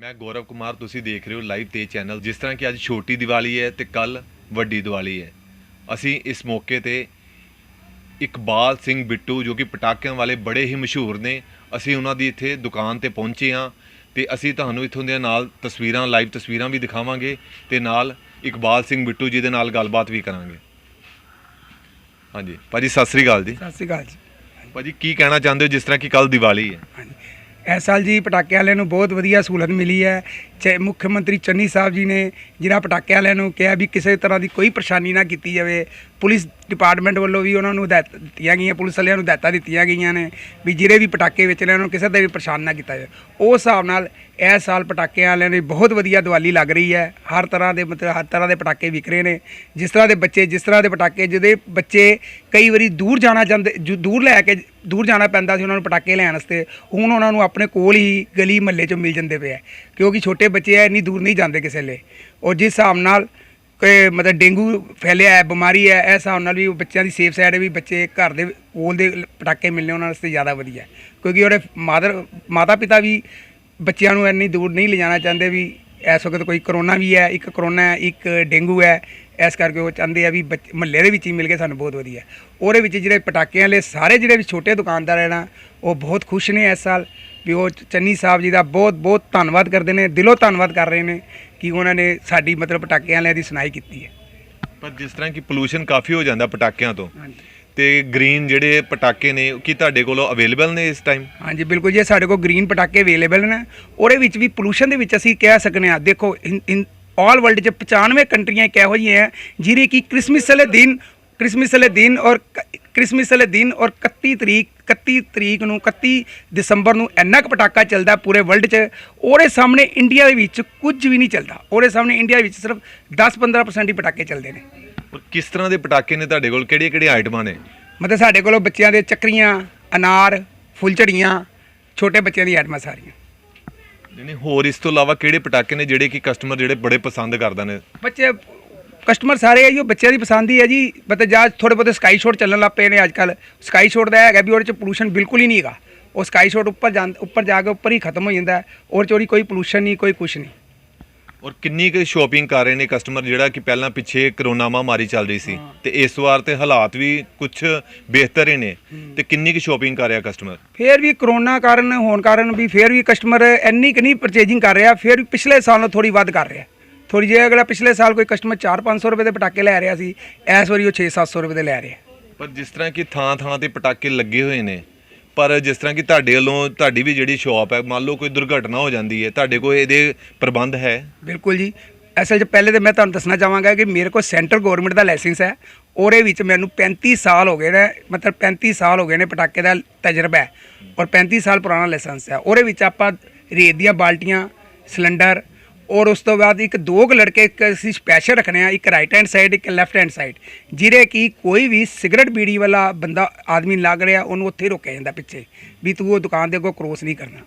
ਮੈਂ ਗੌਰਵ ਕੁਮਾਰ ਤੁਸੀਂ ਦੇਖ ਰਹੇ ਹੋ ਲਾਈਵ ਤੇ ਚੈਨਲ। ਜਿਸ ਤਰ੍ਹਾਂ ਕਿ ਅੱਜ ਛੋਟੀ ਦੀਵਾਲੀ ਹੈ ਤੇ ਕੱਲ ਵੱਡੀ ਦੀਵਾਲੀ ਹੈ। ਅਸੀਂ ਇਸ ਮੌਕੇ ਤੇ ਇਕਬਾਲ ਸਿੰਘ ਬਿੱਟੂ ਜੋ ਕਿ ਪਟਾਕਿਆਂ ਵਾਲੇ ਬੜੇ ਹੀ ਮਸ਼ਹੂਰ ਨੇ ਅਸੀਂ ਉਹਨਾਂ ਦੀ ਇੱਥੇ ਦੁਕਾਨ ਤੇ ਪਹੁੰਚੇ ਹਾਂ ਤੇ ਅਸੀਂ ਤੁਹਾਨੂੰ ਇੱਥੋਂ ਦੇ ਨਾਲ ਤਸਵੀਰਾਂ ਲਾਈਵ ਤਸਵੀਰਾਂ ਵੀ ਦਿਖਾਵਾਂਗੇ ਤੇ ਨਾਲ ਇਕਬਾਲ ਸਿੰਘ ਬਿੱਟੂ ਜੀ ਦੇ ਨਾਲ ਗੱਲਬਾਤ ਵੀ ਕਰਾਂਗੇ। ਹਾਂਜੀ। ਭਾਜੀ ਸਤਿ ਸ੍ਰੀ ਅਕਾਲ ਜੀ। ਸਤਿ ਸ਼੍ਰੀ ਅਕਾਲ ਜੀ। ਭਾਜੀ ਕੀ ਕਹਿਣਾ ਚਾਹੁੰਦੇ ਹੋ ਜਿਸ ਤਰ੍ਹਾਂ ਕਿ ਕੱਲ ਦੀਵਾਲੀ ਹੈ? ਹਾਂਜੀ ਇਸ ਸਾਲ ਜੀ ਪਟਾਕੇ ਵਾਲਿਆਂ ਨੂੰ ਬਹੁਤ ਵਧੀਆ ਸਹੂਲਤ ਮਿਲੀ ਹੈ। ਚਾਹੇ ਮੁੱਖ ਮੰਤਰੀ ਚੰਨੀ ਸਾਹਿਬ ਜੀ ਨੇ ਜਿਹੜਾ ਪਟਾਕੇ ਵਾਲਿਆਂ ਨੂੰ ਕਿਹਾ ਵੀ ਕਿਸੇ ਤਰ੍ਹਾਂ ਦੀ ਕੋਈ ਪਰੇਸ਼ਾਨੀ ਨਾ ਕੀਤੀ ਜਾਵੇ। ਪੁਲਿਸ ਡਿਪਾਰਟਮੈਂਟ ਵੱਲੋਂ ਵੀ ਉਹਨਾਂ ਨੂੰ ਹਦਾਇਤ ਦਿੱਤੀਆਂ ਗਈਆਂ, ਪੁਲਿਸ ਵਾਲਿਆਂ ਨੂੰ ਹਦਾਇਤਾਂ ਦਿੱਤੀਆਂ ਗਈਆਂ ਨੇ ਵੀ ਜਿਹੜੇ ਵੀ ਪਟਾਕੇ ਵੇਚ ਰਹੇ ਉਹਨਾਂ ਨੂੰ ਕਿਸੇ ਦਾ ਵੀ ਪਰੇਸ਼ਾਨ ਨਾ ਕੀਤਾ ਜਾਵੇ। ਉਸ ਹਿਸਾਬ ਨਾਲ ਇਹ ਸਾਲ ਪਟਾਕੇ ਵਾਲਿਆਂ ਦੀ ਬਹੁਤ ਵਧੀਆ ਦੀਵਾਲੀ ਲੱਗ ਰਹੀ ਹੈ। ਹਰ ਤਰ੍ਹਾਂ ਦੇ ਮਤਲਬ ਹਰ ਤਰ੍ਹਾਂ ਦੇ ਪਟਾਕੇ ਵਿਕ ਰਹੇ ਨੇ। ਜਿਸ ਤਰ੍ਹਾਂ ਦੇ ਬੱਚੇ, ਜਿਸ ਤਰ੍ਹਾਂ ਦੇ ਪਟਾਕੇ, ਜਿਹਦੇ ਬੱਚੇ ਕਈ ਵਾਰੀ ਦੂਰ ਜਾਣਾ ਚਾਹੁੰਦੇ ਜੋ ਦੂਰ ਲੈ ਕੇ ਦੂਰ ਜਾਣਾ ਪੈਂਦਾ ਸੀ ਉਹਨਾਂ ਨੂੰ ਪਟਾਕੇ ਲੈਣ ਵਾਸਤੇ, ਹੁਣ ਉਹਨਾਂ ਨੂੰ ਆਪਣੇ ਕੋਲ ਹੀ ਗਲੀ ਮਹੱਲੇ 'ਚੋਂ ਮਿਲ ਜਾਂਦੇ ਪਏ ਆ। ਕਿਉਂਕਿ ਛੋਟੇ ਬੱਚੇ ਆ, ਇੰਨੀ ਦੂਰ ਨਹੀਂ ਜਾਂਦੇ ਕਿਸੇ ਲਈ ਔਰ ਜਿਸ ਹਿਸਾਬ ਨਾਲ ਕਿ ਮਤਲਬ ਡੇਂਗੂ ਫੈਲਿਆ ਹੈ, ਬਿਮਾਰੀ ਹੈ, ਇਸ ਹਿਸਾਬ ਨਾਲ ਵੀ ਬੱਚਿਆਂ ਦੀ ਸੇਫ ਸਾਈਡ ਵੀ ਬੱਚੇ ਘਰ ਦੇ ਕੋਲ ਦੇ ਪਟਾਕੇ ਮਿਲਣੇ ਉਹਨਾਂ ਵਾਸਤੇ ਜ਼ਿਆਦਾ ਵਧੀਆ। ਕਿਉਂਕਿ ਉਹਦੇ ਮਾਦਰ ਮਾਤਾ ਪਿਤਾ ਵੀ ਬੱਚਿਆਂ ਨੂੰ ਇੰਨੀ ਦੂਰ ਨਹੀਂ ਲਿਜਾਣਾ ਚਾਹੁੰਦੇ ਵੀ ਇਸ ਵਕਤ ਕੋਈ ਕਰੋਨਾ ਵੀ ਹੈ, ਇੱਕ ਕਰੋਨਾ ਹੈ, ਇੱਕ ਡੇਂਗੂ ਹੈ ਇਸ ਕਰਕੇ ਉਹ ਚਾਹੁੰਦੇ ਆ ਵੀ ਮਹੱਲੇ ਦੇ ਵਿੱਚ ਹੀ ਮਿਲ ਕੇ ਸਾਨੂੰ ਬਹੁਤ ਵਧੀਆ। ਉਹਦੇ ਵਿੱਚ ਜਿਹੜੇ ਪਟਾਕਿਆਂ ਵਾਲੇ ਸਾਰੇ ਜਿਹੜੇ ਵੀ ਛੋਟੇ ਦੁਕਾਨਦਾਰ ਹੈ ਨਾ ਉਹ ਬਹੁਤ ਖੁਸ਼ ਨੇ ਇਸ ਸਾਲ। ਵੀ ਉਹ ਚੰਨੀ ਸਾਹਿਬ ਜੀ ਦਾ ਬਹੁਤ ਬਹੁਤ ਧੰਨਵਾਦ ਕਰਦੇ ਨੇ ਦਿਲੋਂ ਧੰਨਵਾਦ ਕਰ ਰਹੇ ਨੇ ਕਿ ਉਹਨਾਂ ਨੇ ਸਾਡੀ ਮਤਲਬ ਪਟਾਕਿਆਂ ਵਾਲਿਆਂ ਦੀ ਸੁਣਾਈ ਕੀਤੀ ਹੈ। ਪਰ ਜਿਸ ਤਰ੍ਹਾਂ ਕਿ ਪੋਲੂਸ਼ਨ ਕਾਫੀ ਹੋ ਜਾਂਦਾ ਪਟਾਕਿਆਂ ਤੋਂ ਤੇ ਗ੍ਰੀਨ ਜਿਹੜੇ ਪਟਾਕੇ ਨੇ ਕੀ ਤੁਹਾਡੇ ਕੋਲ ਅਵੇਲੇਬਲ ਨੇ ਇਸ ਟਾਈਮ ਹਾਂਜੀ ਬਿਲਕੁਲ ਜੀ ਸਾਡੇ ਕੋਲ ਗ੍ਰੀਨ ਪਟਾਕੇ ਅਵੇਲੇਬਲ ਨੇ। ਉਹਦੇ ਵਿੱਚ ਵੀ ਪੋਲੂਸ਼ਨ ਦੇ ਵਿੱਚ ਅਸੀਂ ਕਹਿ ਸਕਨੇ ਆ ਦੇਖੋ ਆਲ ਵਰਲਡ 'ਚ 95 ਕੰਟਰੀਆਂ ਇਹੋ ਜਿਹੀਆਂ ਹੈ ਜਿਹੜੇ ਕਿ ਕ੍ਰਿਸਮਸ ਵਾਲੇ ਦਿਨ ਕ੍ਰਿਸਮਸ ਵਾਲੇ ਦਿਨ ਔਰ ਕ੍ਰਿਸਮਸ ਵਾਲੇ ਦਿਨ ਔਰ 31 ਤਰੀਕ 31 ਤਰੀਕ ਨੂੰ 31 ਦਸੰਬਰ ਨੂੰ ਇੰਨਾ ਕੁ ਪਟਾਕਾ ਚੱਲਦਾ ਪੂਰੇ ਵਰਲਡ 'ਚ ਉਹਦੇ ਸਾਹਮਣੇ ਇੰਡੀਆ ਦੇ ਵਿੱਚ ਕੁਝ ਵੀ ਨਹੀਂ ਚੱਲਦਾ। ਉਹਦੇ ਸਾਹਮਣੇ ਇੰਡੀਆ ਵਿੱਚ ਸਿਰਫ 10-15% ਹੀ ਪਟਾਕੇ ਚੱਲਦੇ ਨੇ। ਕਿਸ ਤਰ੍ਹਾਂ ਦੇ ਪਟਾਕੇ ਨੇ ਤੁਹਾਡੇ ਕੋਲ? ਕਿਹੜੀਆਂ ਕਿਹੜੀਆਂ ਆਈਟਮਾਂ ਨੇ? ਮਤਲਬ ਸਾਡੇ ਕੋਲੋਂ ਬੱਚਿਆਂ ਦੇ ਚੱਕਰੀਆਂ ਅਨਾਰ ਫੁੱਲਝੜੀਆਂ ਛੋਟੇ ਬੱਚਿਆਂ ਦੀ ਆਈਟਮਾਂ ਸਾਰੀਆਂ। ਨਹੀਂ ਹੋਰ ਇਸ ਤੋਂ ਇਲਾਵਾ ਕਿਹੜੇ ਪਟਾਕੇ ਨੇ ਜਿਹੜੇ ਕਿ ਕਸਟਮਰ ਜਿਹੜੇ ਬੜੇ ਪਸੰਦ ਕਰਦੇ ਨੇ? ਬੱਚੇ ਕਸਟਮਰ ਸਾਰੇ ਉਹ ਬੱਚਿਆਂ ਦੀ ਪਸੰਦ ਹੀ ਹੈ ਜੀ। ਮਤਲਬ ਜਾਂ ਥੋੜੇ ਬਹੁਤੇ ਸਕਾਈ ਸ਼ਾਟ ਚੱਲਣ ਲੱਗ ਪਏ ਨੇ ਅੱਜ ਕੱਲ ਸਕਾਈ ਸ਼ਾਟ ਦਾ ਹੈਗਾ ਵੀ ਉਹਦੇ ਚ ਪੋਲੂਸ਼ਨ ਬਿਲਕੁਲ ਹੀ ਨਹੀਂ ਹੈਗਾ। ਉਹ ਸਕਾਈ ਸ਼ਾਟ ਉੱਪਰ ਜਾਂ, ਉੱਪਰ ਜਾ ਕੇ ਉੱਪਰ ਹੀ ਖਤਮ ਹੋ ਜਾਂਦਾ ਹੈ। ਔਰ ਚੋਰੀ ਕੋਈ ਪੋਲੂਸ਼ਨ ਨਹੀਂ, ਕੋਈ ਕੁਛ ਨਹੀਂ। ਔਰ ਕਿੰਨੀ ਕੁ ਸ਼ਾਪਿੰਗ ਕਰ ਰਹੇ ਨੇ ਕਸਟਮਰ ਜਿਹੜਾ ਕਿ ਪਹਿਲਾਂ ਪਿੱਛੇ ਕਰੋਨਾ ਮਹਾਮਾਰੀ ਚੱਲ ਰਹੀ ਸੀ। ਤੇ ਇਸ ਵਾਰ ਤੇ ਹਾਲਾਤ ਵੀ ਕੁਝ ਬਿਹਤਰ ਹੀ ਨੇ। ਤੇ ਕਿੰਨੀ ਕੁ ਸ਼ਾਪਿੰਗ ਕਰ ਰਿਹਾ ਕਸਟਮਰ ਫੇਰ ਵੀ ਕਰੋਨਾ ਕਾਰਨ ਹੋਣ ਕਾਰਨ ਵੀ ਫੇਰ ਵੀ ਕਸਟਮਰ ਇੰਨੀ ਕਿ ਨਹੀਂ ਪਰਚੇਜਿੰਗ ਕਰ ਰਿਹਾ ਫੇਰ ਵੀ ਪਿਛਲੇ ਸਾਲ ਨਾਲੋਂ ਥੋੜੀ ਵੱਧ ਕਰ ਰਿਹਾ। ਥੋੜੀ ਜਿਹੀ ਅਗਲਾ ਪਿਛਲੇ ਸਾਲ ਕੋਈ ਕਸਟਮਰ 4-500 ਰੁਪਏ ਦੇ ਪਟਾਕੇ ਲੈ ਰਿਹਾ ਸੀ ਇਸ ਵਾਰੀ ਉਹ 6-700 ਰੁਪਏ ਦੇ ਲੈ ਰਿਹਾ। ਪਰ ਜਿਸ ਤਰ੍ਹਾਂ ਕਿ ਥਾਂ ਥਾਂ ਤੇ ਪਟਾਕੇ ਲੱਗੇ ਹੋਏ ਨੇ ਪਰ ਜਿਸ ਤਰ੍ਹਾਂ ਕਿ ਤੁਹਾਡੇ ਵੱਲੋਂ ਤੁਹਾਡੀ ਵੀ ਜਿਹੜੀ ਸ਼ਾਪ ਹੈ, ਮੰਨ ਲਓ ਕੋਈ ਦੁਰਘਟਨਾ ਹੋ ਜਾਂਦੀ ਹੈ, ਤੁਹਾਡੇ ਕੋਲ ਇਹਦੇ ਪ੍ਰਬੰਧ ਹੈ? ਬਿਲਕੁਲ ਜੀ। ਅਸਲ 'ਚ ਪਹਿਲੇ ਤਾਂ ਮੈਂ ਤੁਹਾਨੂੰ ਦੱਸਣਾ ਚਾਹਾਂਗਾ ਕਿ ਮੇਰੇ ਕੋਲ ਸੈਂਟਰ ਗਵਰਨਮੈਂਟ ਦਾ ਲਾਇਸੈਂਸ ਹੈ। ਉਹਦੇ ਵਿੱਚ ਮੈਨੂੰ 35 ਸਾਲ ਹੋ ਗਏ ਨੇ, ਮਤਲਬ 35 ਸਾਲ ਹੋ ਗਏ ਨੇ ਪਟਾਕੇ ਦਾ ਤਜਰਬਾ ਹੈ। ਔਰ 35 ਸਾਲ ਪੁਰਾਣਾ ਲਾਇਸੈਂਸ ਹੈ। ਉਹਦੇ ਵਿੱਚ ਆਪਾਂ ਰੇਤ ਦੀਆਂ ਬਾਲਟੀਆਂ, ਸਿਲੰਡਰ ਔਰ ਉਸ ਤੋਂ ਬਾਅਦ ਇੱਕ ਦੋ ਕੁ ਲੜਕੇ ਇੱਕ ਅਸੀਂ ਸਪੈਸ਼ਲ ਰੱਖਣੇ ਆ ਇੱਕ ਰਾਈਟ ਹੈਂਡ ਸਾਈਡ ਇੱਕ ਲੈਫਟ ਹੈਂਡ ਸਾਈਡ ਜਿਹਦੇ ਕਿ ਕੋਈ ਵੀ ਸਿਗਰਟ ਬੀੜੀ ਵਾਲਾ ਬੰਦਾ ਆਦਮੀ ਲੱਗ ਰਿਹਾ ਉਹਨੂੰ ਉੱਥੇ ਰੋਕਿਆ ਜਾਂਦਾ ਪਿੱਛੇ ਵੀ ਤੂੰ ਉਹ ਦੁਕਾਨ ਦੇ ਅੱਗੋਂ ਕ੍ਰੋਸ ਨਹੀਂ ਕਰਨਾ।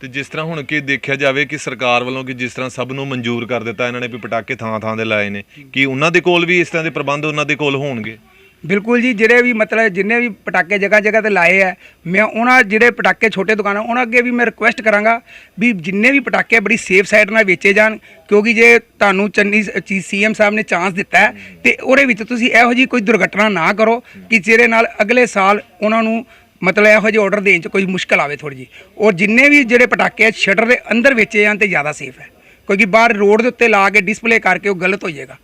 ਤੇ ਜਿਸ ਤਰ੍ਹਾਂ ਹੁਣ ਕਿ ਦੇਖਿਆ ਜਾਵੇ ਕਿ ਸਰਕਾਰ ਵੱਲੋਂ ਕਿ ਜਿਸ ਤਰ੍ਹਾਂ ਸਭ ਨੂੰ ਮਨਜ਼ੂਰ ਕਰ ਦਿੱਤਾ ਇਹਨਾਂ ਨੇ ਵੀ ਪਟਾਕੇ ਥਾਂ ਥਾਂ ਦੇ ਲਾਏ ਨੇ ਕਿ ਉਹਨਾਂ ਦੇ ਕੋਲ ਵੀ ਇਸ ਤਰ੍ਹਾਂ ਦੇ ਪ੍ਰਬੰਧ ਉਹਨਾਂ ਦੇ ਕੋਲ ਹੋਣਗੇ? ਬਿਲਕੁਲ ਜੀ ਜਿਹੜੇ ਵੀ ਮਤਲਬ ਜਿੰਨੇ ਵੀ ਪਟਾਕੇ ਜਗ੍ਹਾ ਜਗ੍ਹਾ ਤੇ ਲਾਏ ਆ ਮੈਂ ਉਹਨਾਂ ਜਿਹੜੇ ਪਟਾਕੇ ਛੋਟੇ ਦੁਕਾਨਾਂ ਉਹਨਾਂ ਅੱਗੇ ਵੀ ਮੈਂ ਰਿਕੁਐਸਟ ਕਰਾਂਗਾ ਵੀ ਜਿੰਨੇ ਵੀ ਪਟਾਕੇ ਬੜੀ ਸੇਫ ਸਾਈਡ ਨਾਲ ਵੇਚੇ ਜਾਣ ਕਿਉਂਕਿ ਜੇ ਤੁਹਾਨੂੰ ਚੰਨੀ ਸੀਐਮ ਸਾਹਿਬ ਨੇ ਚਾਂਸ ਦਿੱਤਾ ਹੈ, ਤੇ ਉਹਦੇ ਵਿੱਚ ਤੁਸੀਂ ਇਹੋ ਜੀ ਕੋਈ ਦੁਰਘਟਨਾ ਨਾ ਕਰੋ ਕਿ ਜਿਹਦੇ ਨਾਲ ਅਗਲੇ ਸਾਲ ਉਹਨਾਂ ਨੂੰ ਮਤਲਬ ਇਹੋ ਜਿਹੇ ਆਰਡਰ ਦੇਣ 'ਚ ਕੋਈ ਮੁਸ਼ਕਲ ਆਵੇ ਥੋੜੀ ਜੀ ਔਰ ਜਿੰਨੇ ਵੀ ਜਿਹੜੇ ਪਟਾਕੇ ਸ਼ਟਰ ਦੇ ਅੰਦਰ ਵੇਚੇ ਜਾਣ ਤੇ ਜ਼ਿਆਦਾ ਸੇਫ ਹੈ ਕਿਉਂਕਿ ਬਾਹਰ ਰੋਡ ਦੇ ਉੱਤੇ ਲਾ ਕੇ ਡਿਸਪਲੇ ਕਰਕੇ ਉਹ ਗਲਤ ਹੋ ਜਾਏਗਾ।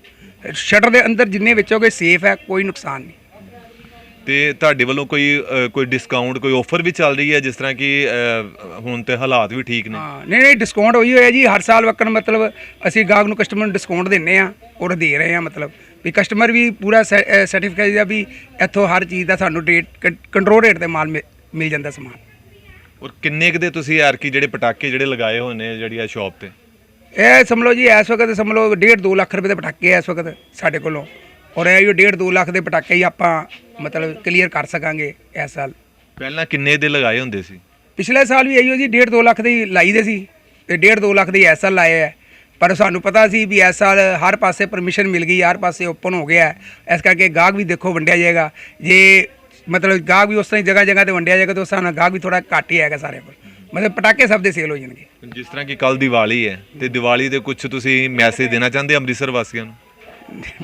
ਸ਼ਟਰ ਦੇ ਅੰਦਰ ਜਿੰਨੇ ਵੇਚੋਗੇ ਸੇਫ ਹੈ ਕੋਈ ਨੁਕਸਾਨ ਨਹੀਂ। ਤੇ ਤੁਹਾਡੇ ਵੱਲੋਂ ਕੋਈ ਅ, ਕੋਈ ਡਿਸਕਾਊਂਟ ਕੋਈ ਆਫਰ ਵੀ ਚੱਲ ਰਹੀ ਹੈ ਜਿਸ ਤਰ੍ਹਾਂ ਕਿ ਅ, ਹੁਣ ਤੇ ਹਾਲਾਤ ਵੀ ਠੀਕ ਨੇ? ਹਾਂ ਨਹੀਂ ਨਹੀਂ ਡਿਸਕਾਊਂਟ ਹੋਈ ਹੋਇਆ ਜੀ ਹਰ ਸਾਲ ਵਕਨ ਮਤਲਬ ਅਸੀਂ ਗਾਹਕ ਨੂੰ ਕਸਟਮਰ ਨੂੰ ਡਿਸਕਾਊਂਟ ਦਿੰਨੇ ਆ ਔਰ ਦੇ ਰਹੇ ਆ ਮਤਲਬ। ਵੀ ਕਸਟਮਰ ਵੀ ਪੂਰਾ ਸਰਟੀਫਿਕੇਟ ਦਾ ਵੀ ਇੱਥੋਂ ਹਰ ਚੀਜ਼ ਦਾ ਸਾਨੂੰ ਰੇਟ ਕੰਟਰੋਲ ਰੇਟ ਤੇ ਮਾਲ ਮਿ- ਮਿਲ ਜਾਂਦਾ ਸਮਾਨ। ਔਰ ਕਿੰਨੇ ਕੁ ਦੇ ਤੁਸੀਂ ਐਰਕੀ ਜਿਹੜੇ ਪਟਾਕੇ ਜਿਹੜੇ ਲਗਾਏ ਹੋਏ ਨੇ ਜਿਹੜੀ ਆ ਸ਼ਾਪ ਤੇ? ਇਹ ਸਮਝ ਜੀ ਇਸ ਵਕਤ ਸਮਝ ਲਓ 1.5 2 ਲੱਖ ਰੁਪਏ ਦੇ ਪਟਾਕੇ ਆ ਇਸ ਵਕਤ ਸਾਡੇ ਕੋਲੋਂ। ਔਰ ਇਹ ਜੋ 1.5 2 ਲੱਖ ਦੇ ਪਟਾਕੇ ਹੀ ਆਪਾਂ ਮਤਲਬ ਕਲੀਅਰ ਕਰ ਸਕਾਂਗੇ ਇਸ ਸਾਲ। ਪਹਿਲਾਂ ਕਿੰਨੇ ਦੇ ਲਗਾਏ ਹੁੰਦੇ ਸੀ? ਪਿਛਲੇ ਸਾਲ ਵੀ ਇਹੋ ਜੀ 1.5 2 ਲੱਖ ਦੀ ਲਾਈ ਦੇ ਸੀ ਤੇ 1.5 2 ਲੱਖ ਦੀ ਇਸ ਸਾਲ ਲਾਏ ਹੈ ਪਰ ਸਾਨੂੰ ਪਤਾ ਸੀ ਵੀ ਇਸ ਸਾਲ ਹਰ ਪਾਸੇ ਪਰਮਿਸ਼ਨ ਮਿਲ ਗਈ ਹਰ ਪਾਸੇ ਓਪਨ ਹੋ ਗਿਆ। ਇਸ ਕਰਕੇ ਗਾਹਕ ਵੀ ਦੇਖੋ ਵੰਡਿਆ ਜਾਏਗਾ। ਜੇ ਮਤਲਬ ਗਾਹਕ ਵੀ ਉਸ ਤਰ੍ਹਾਂ ਹੀ ਜਗ੍ਹਾ ਜਗ੍ਹਾ ਤੇ ਵੰਡਿਆ ਜਾਏਗਾ ਤਾਂ ਉਸ ਨਾਲ ਗਾਹਕ ਵੀ ਥੋੜਾ ਘੱਟ ਹੀ ਆਏਗਾ ਸਾਰੇ ਕੋਲ। ਮਤਲਬ ਪਟਾਕੇ ਸਭ ਦੇ ਸੇਲ ਹੋ ਜਾਣਗੇ। ਜਿਸ ਤਰ੍ਹਾਂ ਕਿ ਕੱਲ ਦੀਵਾਲੀ ਹੈ ਤੇ ਦੀਵਾਲੀ ਦੇ ਕੁਝ ਤੁਸੀਂ ਮੈਸੇਜ ਦੇਣਾ ਚਾਹੁੰਦੇ ਅੰਮ੍ਰਿਤਸਰ ਵਾਸੀਆਂ ਨੂੰ?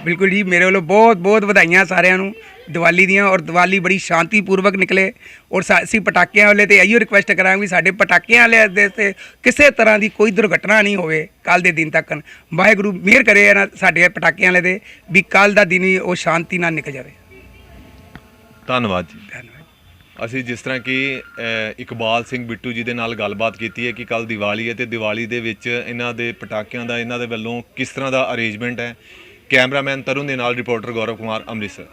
ਬਿਲਕੁਲ ਜੀ ਮੇਰੇ ਵੱਲੋਂ ਬਹੁਤ ਬਹੁਤ ਵਧਾਈਆਂ ਸਾਰਿਆਂ ਨੂੰ ਦੀਵਾਲੀ ਦੀਆਂ ਔਰ ਦੀਵਾਲੀ ਬੜੀ ਸ਼ਾਂਤੀਪੂਰਵਕ ਨਿਕਲੇ ਔਰ ਸਾ- ਅਸੀਂ ਪਟਾਕਿਆਂ ਵਾਲੇ ਤੇ ਇਹੀਓ ਰਿਕੁਐਸਟ ਕਰਾਂਗੇ ਵੀ ਸਾਡੇ ਪਟਾਕਿਆਂ ਵਾਲੇ ਦੇ ਤੇ ਕਿਸੇ ਤਰ੍ਹਾਂ ਦੀ ਕੋਈ ਦੁਰਘਟਨਾ ਨਹੀਂ ਹੋਵੇ ਕੱਲ ਦੇ ਦਿਨ ਤੱਕ। ਵਾਹਿਗੁਰੂ ਮਿਹਰ ਕਰੇ ਇਹਨਾਂ ਸਾਡੇ ਪਟਾਕਿਆਂ ਵਾਲੇ ਦੇ ਵੀ ਕੱਲ ਦਾ ਦਿਨ ਹੀ ਉਹ ਸ਼ਾਂਤੀ ਨਾਲ ਨਿਕਲ ਜਾਵੇ। ਧੰਨਵਾਦ ਜੀ। ਧੰਨਵਾਦ। ਅਸੀਂ ਜਿਸ ਤਰ੍ਹਾਂ ਕਿ ਇਕਬਾਲ ਸਿੰਘ ਬਿੱਟੂ ਜੀ ਦੇ ਨਾਲ ਗੱਲਬਾਤ ਕੀਤੀ ਹੈ ਕਿ ਕੱਲ ਦੀਵਾਲੀ ਹੈ ਤੇ ਦੀਵਾਲੀ ਦੇ ਵਿੱਚ ਇਹਨਾਂ ਦੇ ਪਟਾਕਿਆਂ ਦਾ, ਇਹਨਾਂ ਦੇ ਵੱਲੋਂ ਕਿਸ ਤਰ੍ਹਾਂ ਦਾ ਅਰੇਂਜਮੈਂਟ ਹੈ? ਕੈਮਰਾਮੈਨ ਤਰੁਣ ਦੇ ਨਾਲ ਰਿਪੋਰਟਰ ਗੌਰਵ ਕੁਮਾਰ, ਅੰਮ੍ਰਿਤਸਰ।